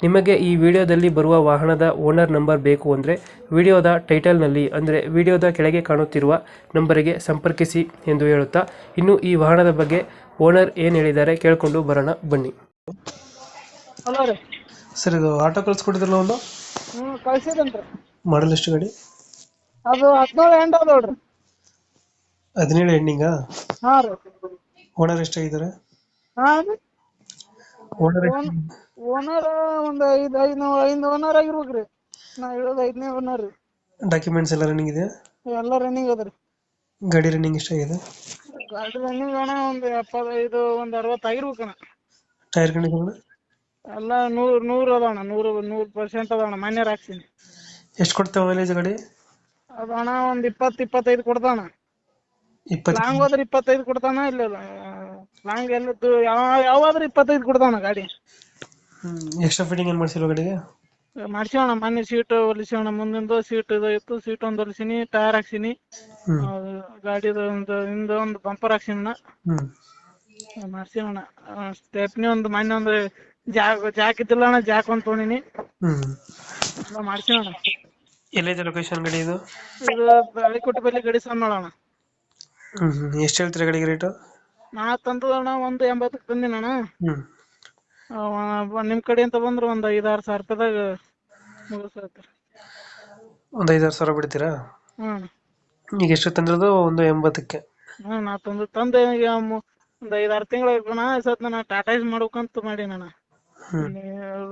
ನಿಮಗೆ ಈ ವಿಡಿಯೋದಲ್ಲಿ ಬರುವ ವಾಹನದ ಓನರ್ ನಂಬರ್ ಬೇಕು ಅಂದರೆ ವಿಡಿಯೋದ ಟೈಟಲ್ನಲ್ಲಿ ಅಂದರೆ ವಿಡಿಯೋದ ಕೆಳಗೆ ಕಾಣುತ್ತಿರುವ ನಂಬರಿಗೆ ಸಂಪರ್ಕಿಸಿ ಎಂದು ಹೇಳುತ್ತಾ ಇನ್ನು ಈ ವಾಹನದ ಬಗ್ಗೆ ಓನರ್ ಏನು ಹೇಳಿದ್ದಾರೆ ಕೇಳಿಕೊಂಡು ಬರೋಣ ಬನ್ನಿ. ಹಲೋ ರೀ. ಸರ್ ಇದು ಆಟೋ ಕಳ್ಸಿಕೊಟ್ಟಿದ್ರಲ್ಲ ಒಂದು? ಹ್ಞೂ ಮಾಡಲ್ ಎಷ್ಟು ಗಾಡಿ? ಅದು ಹದಿನೇಳು ಎಂಡ್ ಅದ ನೋಡ್ರಿ ಹದಿನೇಳು ಎಂಡಿಂಗಾ ಹಾಂ ರೀ. ಓನರ್ ಎಷ್ಟಾಗಿದ್ದಾರೆ? ಹಾಂ ರೀ. ಓನರ್ ಓನರ್ ಒಂದ್ ಐದ್ ಐದ್ ಐದು ಓನರ್ ಆಗಿರ್ಬೇಕ್ರಿ. ನಾ ಹೇಳೋದು ಐದನೇ ಓನರ್ ರೀ. ಡಾಕ್ಯುಮೆಂಟ್ಸ್ ಎಲ್ಲ ರನ್ನಿಂಗ್ ಇದೆ ಎಲ್ಲ ರನ್ನಿಂಗ್ ಅದ ರೀ. ಗಾಡಿ ರನ್ನಿಂಗ್ ಎಷ್ಟಾಗಿದೆ ಗಾಡಿ ರನ್ನಿಂಗ್ ಅಣ್ಣ ಒಂದ್ ಎಪ್ಪತ್ತೈದು ಒಂದ್ ಅರವತ್ತು ಆಗಿರ್ಬೇಕ್ ಅಣ್ಣ ಟೈರ್ ಕಂಡೀಷನ್ ಎಲ್ಲ ನೂರ್ ನೂರ್ ಅದ ಅಣ್ಣ ನೂರ್ ನೂರ್ ಪರ್ಸೆಂಟ್ ಅದ ಅಣ್ಣ ಮನ್ಯಾರ ಹಾಕ್ಸೀನಿ ಎಷ್ಟು ಕೊಡ್ತೇವೆ ಮೈಲೇಜ್ ಗಾಡಿ? ಅದು ಅಣ್ಣ ಒಂದ್ ಇಪ್ಪತ್ತ್ ಇಪ್ಪತ್ತೈದು ಕೊಡ್ತಾನ ಇಪ್ಪತ್ತು ಲಾಂಗ್ ಹೋದ್ರೆ ಇಪ್ಪತ್ತೈದು ಕೊಡ್ತಾನ ಇಲ್ಲ ಲಾಂಗ್ ಎಲ್ಲಿ ಯಾವ ಯಾವಾದ್ರೆ ಇಪ್ಪತ್ತೈದು ಕೊಡ್ತಾನ ಗಾಡಿ. ಎಕ್ಸ್ಟ್ರಾ ಫಿಟ್ಟಿಂಗ್ ಏನು ಮಾಡಿಸಿಲ್ವ ಗಾಡಿಗೆ? ಮಾಡ್ಸಿವಣ ಮೊನ್ನೆ ಸೀಟ್ ಹೊಲಿಸೋಣ ಮುಂದಿಂದು ಸೀಟ್ ಇದು ಇತ್ತು ಸೀಟ್ ಒಂದು ಹೊಲಿಸಿನಿ ಟೈರ್ ಹಾಕ್ಸಿನಿ. ಗಾಡಿದು ಒಂದು ಹಿಂದ ಒಂದು ಬಂಪರ್ ಹಾಕ್ಸಿನಣ್ಣ ಮಾಡ್ಸಿವಣ ಸ್ಟೆಪ್ನಿ ಒಂದು ಮೊನ್ನೆ ಒಂದು ಜಾಕ್ ಜಾಕ್ ಇದ್ದಿಲ್ಲ ಅಣ್ಣ ಜಾಕ್ ಒಂದು ತೊಗೊಂಡಿನಿ. ಮಾಡ್ಸಿವಣ ಎಲ್ಲಿದೆ ಎಲ್ಲೈತೆ ಲೊಕೇಶನ್ ಗಾಡಿ ಇದು? ಇದು ಬೆಳಿಕೊಟ್ಟ ಬಲ್ಲಿ ಗಡಿ ಹ್ಞೂ ಎಷ್ಟು ಹೇಳ್ತೀರಾ ಗಡಿಗೆ ರೇಟು ನಾ ತಂದದಣ್ಣ ಒಂದು ಎಂಬತ್ತಕ್ಕೆ ತಂದಿನಣ್ಣ. ನಿಮ್ಮ ಕಡೆ ಅಂತ ಬಂದ್ರೆ ಒಂದು ಐದಾರು ಸಾವಿರ ರೂಪಾಯಿದಾಗ ಮುಗಿಸ್ತೈತೆ ಒಂದು ಐದಾರು ಸಾವಿರ ಬಿಡ್ತೀರಾ? ಹ್ಞೂ ಈಗ ಎಷ್ಟು ತಂದಿರೋದು? ಒಂದು ಎಂಬತ್ತಕ್ಕೆ. ಹ್ಞೂ ನಾ ತಂದು ತಂದೆ ಈಗ ಮು- ಒಂದು ಐದಾರು ತಿಂಗಳ ಆಯ್ತಣ್ಣ ಸತ್ ನಾನು ಟಾಟೈಸ್ ಮಾಡ್ಬೇಕಂತ ಮಾಡಿ ನಾನು.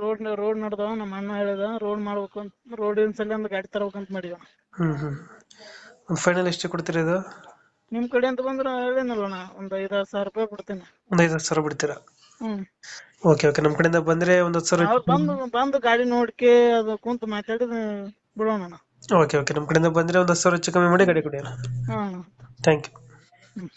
ರೋಡ್ ರೋಡ್ ನಡ್ದಾವ ನಮ್ಮ ಅಣ್ಣ ಹೇಳಿದ ರೋಡ್ ಮಾಡ್ಬೇಕು ಅಂತ ರೋಡಿನ ಸಲ ಒಂದು ಗಾಡಿ ತರ್ಬೇಕಂತ ಮಾಡಿದ ಹ್ಮ್ ಹ್ಮ್. ಒಂದು ಫೈನಲ್ ಎಷ್ಟು ಕೊಡ್ತೀರಾ ಇದು? ನಿಮ್ ಕಡೆ ಅಂತ ಬಂದ್ರೆ ಹೇಳಿನಲ್ಲ ಅಣ್ಣ ಒಂದು ಐದಾರು ಸಾವಿರ ರೂಪಾಯಿ ಬಿಡ್ತೀನಿ ಒಂದು ಐದಾರು ಸಾವಿರ ಬಿಡ್ತೀರಾ? ಹ್ಮ್. ಓಕೆ ಓಕೆ ನಮ್ಮ ಕಡೆಯಿಂದ ಬಂದ್ರೆ ಒಂದ್ ಹತ್ತು ಸಾವಿರ ಅವ್ರು ಬಂದು ಬಂದು ಗಾಡಿ ನೋಡ್ಕೆ ಅದು ಕುಂತ ಮಾತಾಡಿದ ಬಿಡೋಣ ಅಣ್ಣ. ಓಕೆ ಓಕೆ ನಮ್ಮ ಕಡೆಯಿಂದ ಬಂದ್ರೆ ಒಂದ್ ಹತ್ತು ಸಾವಿರ ಹೆಚ್ಚು ಕಮ್ಮಿ ಮಾಡಿ ಗಾಡಿ ಕೊಡಿ ಹಾ ಥ್ಯಾಂಕ್ ಯು ಹ್ಮ್.